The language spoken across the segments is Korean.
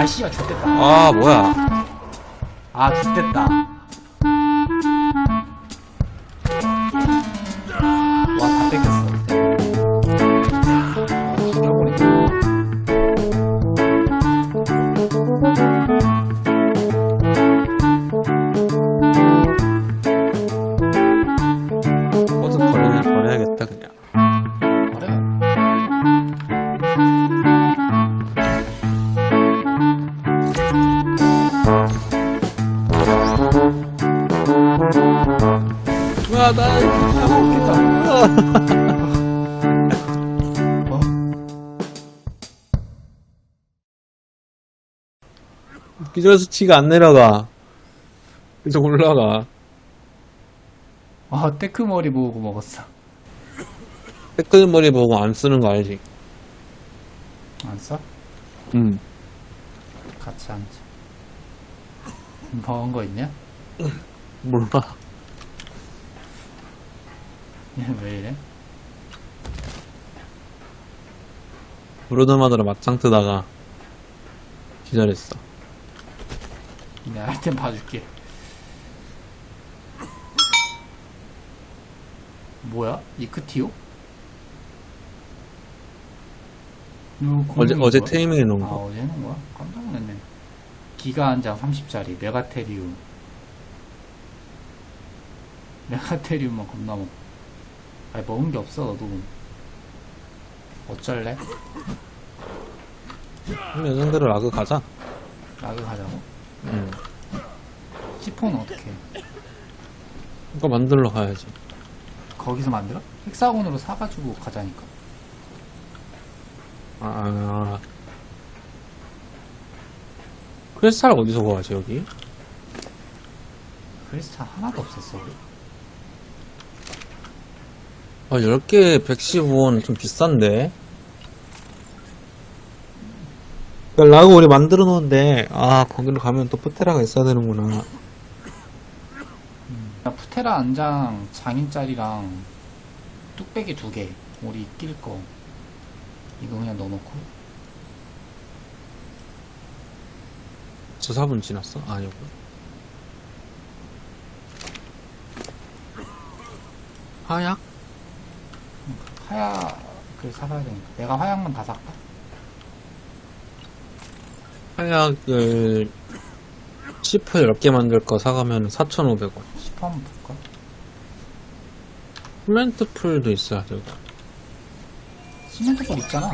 아 씨발 좋됐다. 아 뭐야? 아 좋됐다 기절 수치가 안 내려가 계속 올라가 아 테크머리 모으고 먹었어 빼끌머리 보고 안 쓰는 거 알지? 안 써? 응 같이 앉자 먹은 거 있냐? 몰라 얘 왜 이래? 브로드마더로 맞짱 뜨다가 기절했어 내 아이템 봐줄게 뭐야? 이크티오? 어제 어제 거야? 테이밍해 놓은 아거 어제 해놓은 거야? 깜짝 놀랐네 기가 한 장 30짜리 메가테리움 메가테리움만 겁나 먹 아니 먹은 게 없어 너도 어쩔래? 그럼 예정대로 라그 가자 라그 가자고? 응 시폰 어떻게 해? 이거 만들러 가야지 거기서 만들어? 헥사곤으로 사가지고 가자니까 아, 아, 아. 크리스탈 어디서 구하지 여기? 크리스탈 하나도 없었어 우리 아 10개 115원 좀 비싼데 그러니까 라그 우리 만들어 놓은데 아 거기로 가면 또 푸테라가 있어야 되는구나 야, 푸테라 안장 장인짜리랑 뚝배기 두 개 우리 낄거 이거 그냥 넣어놓고 저 4분 지났어? 아니고 하약? 화약을 사가야 되니까 내가 화약만 다 살까? 하약을 10호 10개 만들 거 사가면 4,500원 10원. 한번 볼까? 시멘트 풀도 있어야 되고. 시멘트 볼 있잖아.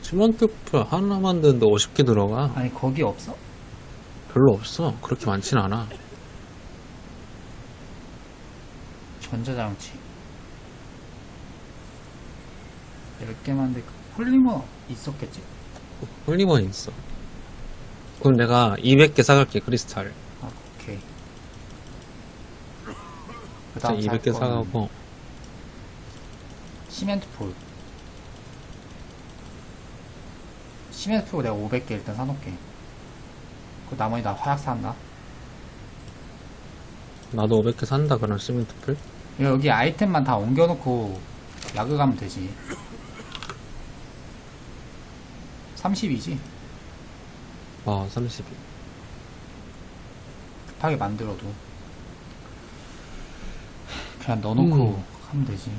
시멘트 풀 하나 만드는데 50개 들어가. 아니 거기 없어? 별로 없어. 그렇게 많진 않아. 전자장치. 10개 만들 폴리머 있었겠지? 홀리먼이 있어. 그럼 내가 200개 사갈게 크리스탈. 아 오케이. 그다음 200개 살 거는 사가고. 시멘트 폴. 시멘트 폴 내가 500개 일단 사놓을게. 그 나머지 나 화약 산다. 나도 500개 산다 그런 시멘트 풀 여기 아이템만 다 옮겨놓고 라그 가면 되지 30이지 어, 32. 급하게 만들어도 그냥 넣어놓고 음. 하면 되지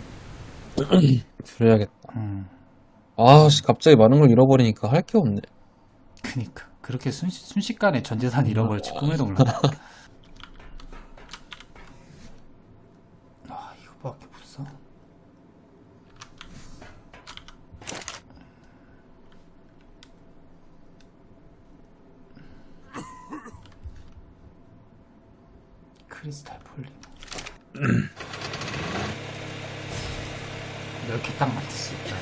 그래야겠다. 음 아, 씨, 갑자기 많은 걸 잃어버리니까 할 게 없네. 그니까 그렇게 순, 순식간에 전 재산 잃어버릴지 꿈에도 몰랐 다 아 이거밖에 없어 크리스탈 폴리머 이렇게 딱 만들 수 있다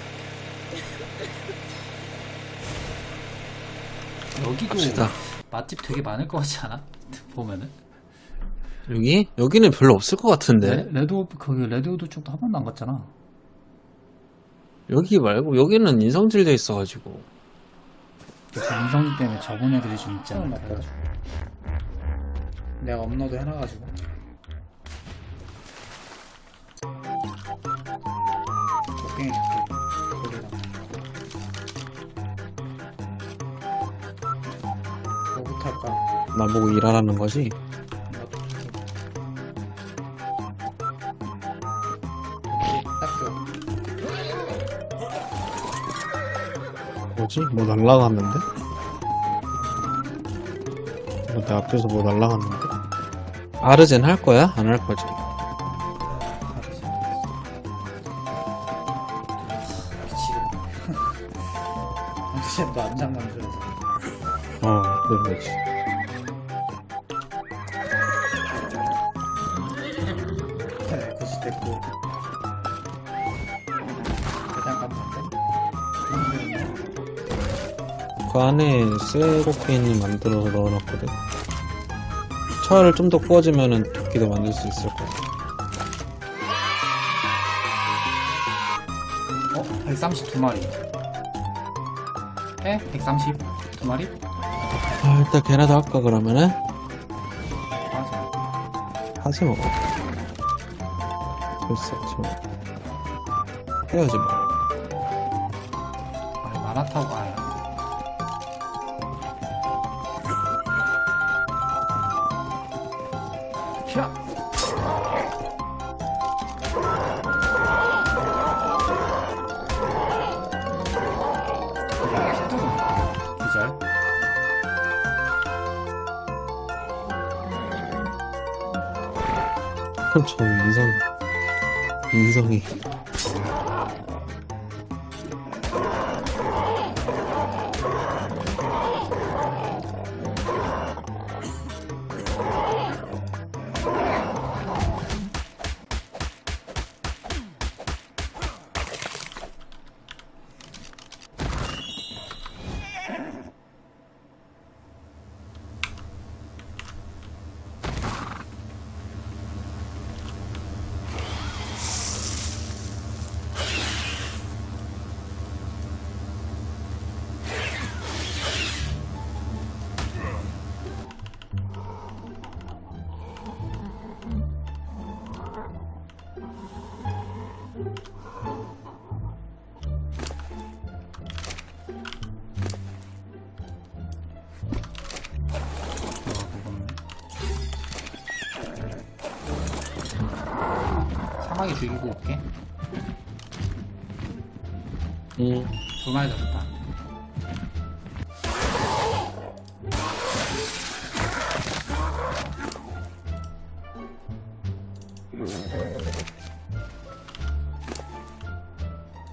여기도 갑시다. 맛집 되게 많을 것 같지 않아? 보면은 여기? 여기는 별로 없을 것 같은데. 레, 레드 거기 레드우드 쪽도 한 번도 안 갔잖아. 여기 말고, 여기는 인성질 돼 있어가지고. 인성기 때문에 적은 애들이 좀 있지 않을까 해가지고. 내가 업로드 해놔가지고. 곡괭이 줄게. 거기다. 아까 나보고 일하라는 거지? 나도 이렇게 딱 줘. 뭐지? 뭐 날라갔는데? 뭐내 앞에서 뭐 날라갔는데? 아르젠 할 거야? 안 할 거지? 미치겠네. 아무튼 너 안장난 줄에서. 어, 그런 거지. 그 안에 세로케인이 만들어서 넣어놨거든. 철을 좀 더 구워주면은 도끼도 만들 수 있을 거야. 어? 132마리. 에? 132마리? 아, 일단 걔라도 할까, 그러면은? 맞아. 하지 뭐. 글쎄, 지금. 해야지 뭐. 아니, 만화 타고 가야. 저 인성, 인성이. 사막에 죽이고 올게. 응. 두 마리 잡았다.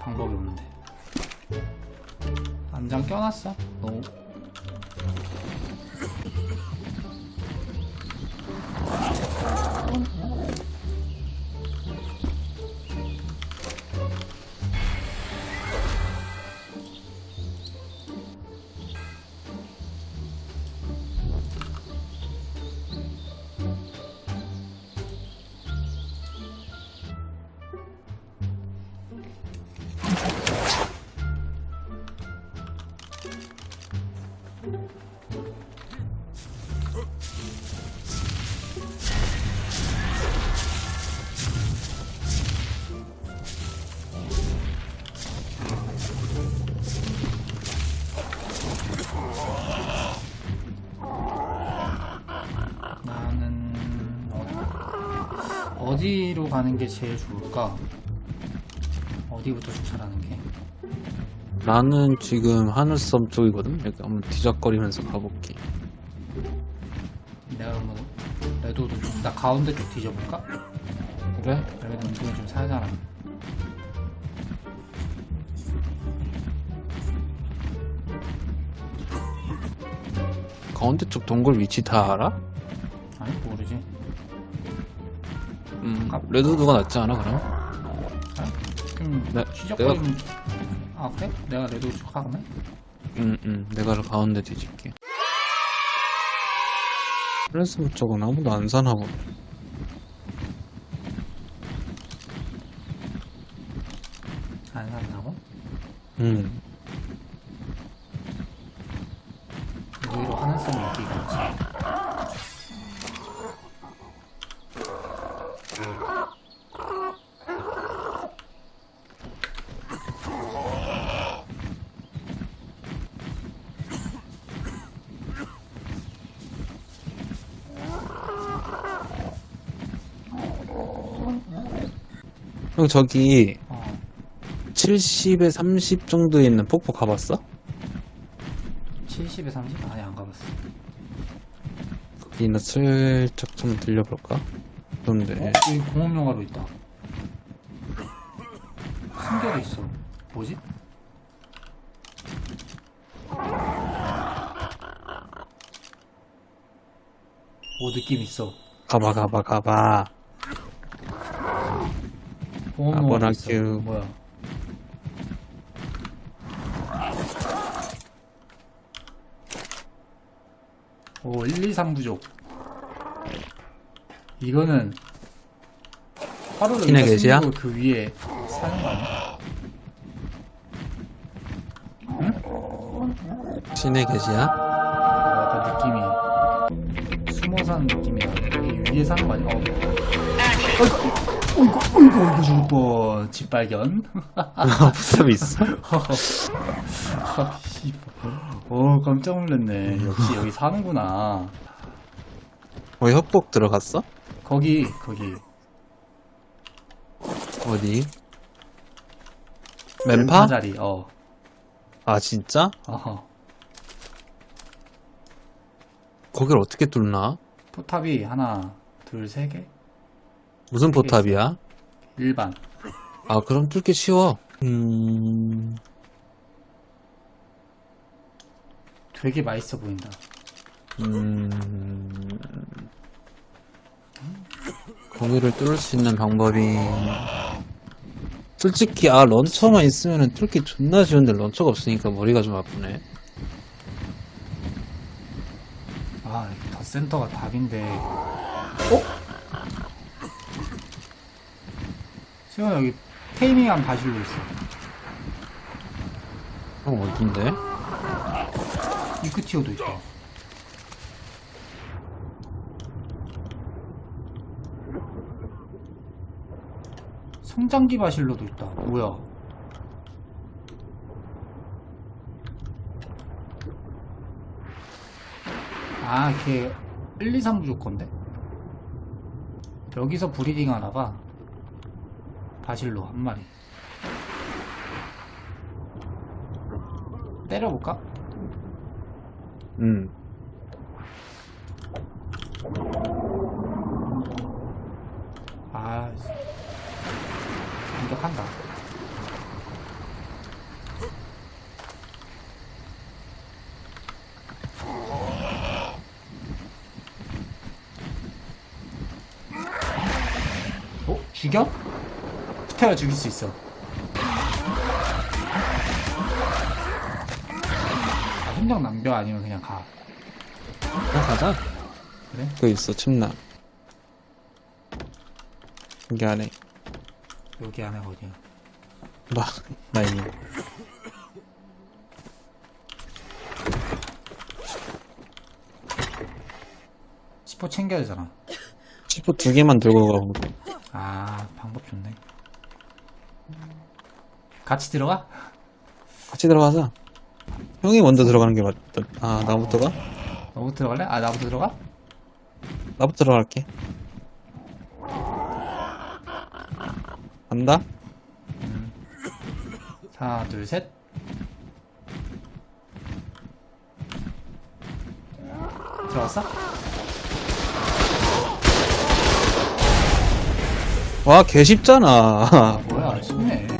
방법이 없는데. 안장 껴놨어. 어디, 어디로 가는 게 제일 좋을까? 어디부터 주차하는 게? 나는 지금 하늘섬 쪽이거든? 여기 한번 뒤적거리면서 가볼게. 내가 그러면 레도도 좀, 나 가운데 쪽 뒤져볼까? 그래? 레도 은근히 좀 살잖아. 가운데 쪽 동굴 위치 다 알아? 아니 모르지. 음, 레드도가 낫지 않아, 그럼? 그럼 내- 취적거리면 아 그래? 내가 레도 쪽 하면? 응, 응. 내가 가운데 뒤질게. 플래스부 쪽은 아무도 안 사나 보네. 안 산다고? 응. 형 저기 어 70에 30 정도에 있는 폭포 가봤어? 70에 30? 아니 안 가봤어 거기나 슬쩍 좀 들려볼까? 그런데 어? 여기 공업영화로 있다 숨겨져 있어 뭐지? 오 느낌 있어 가봐 가봐 가봐 공업영화로 있어 아보라큐. 뭐야 오 1, 2, 3 부족 이거는 하루를 신의 여기다 계시야? 숨기고 그 위에 사는 거 아니야? 신의 계시야? 약간 느낌이 숨어 사는 느낌이야. 여기 위에 사는 거 아니야? 어. 어이구, 어이구, 어이구, 어이구, 죽을 뻔. 집 발견. 포탑이 있어? 아, 씨발. 오, 깜짝 놀랐네. 역시 여기 사는구나. 어 협곡 들어갔어? 거기, 거기. 어디? 맨파? 자리, 어. 아 진짜? 어허. 거길 어떻게 뚫나? 포탑이 하나, 둘, 세 개? 무슨 포탑이야? 일반. 아 그럼 뚫기 쉬워 음... 되게 맛있어 보인다. 음... 거기를 뚫을 수 있는 방법이 솔직히 아 런처만 있으면 뚫기 존나 쉬운데 런처가 없으니까 머리가 좀 아프네 아, 더 센터가 답인데. 어? 수영 여기 테이밍한 바실로 있어. 형 어딘데? 이크티오도 있다. 성장기 바실로도 있다. 뭐야? 아, 걔 1, 2, 3 부족 건데? 여기서 브리딩 하나 봐. 바실로 한 마리. 때려볼까? 음 아, 공격한다. 어? 죽여? 스테라 죽일 수 있어. 아, 흔적 남겨 아니면 그냥 가. 그냥 가자 그래? 그거 있어 침낭 여기 안에 여기 안에 어디야? 나 나이니 스포 챙겨야 되잖아. 치포 두 개만 들고 가고 아, 방법 좋네. 같이 들어가? 같이 들어가자 형이 먼저 들어가는 게 맞다 아 나부터 가? 너부터 들어갈래? 아, 나부터 들어가? 나부터 들어갈게 간다? 하나, 둘, 셋. 들어갔어? 와 개 쉽잖아 아, 뭐야, 쉽네.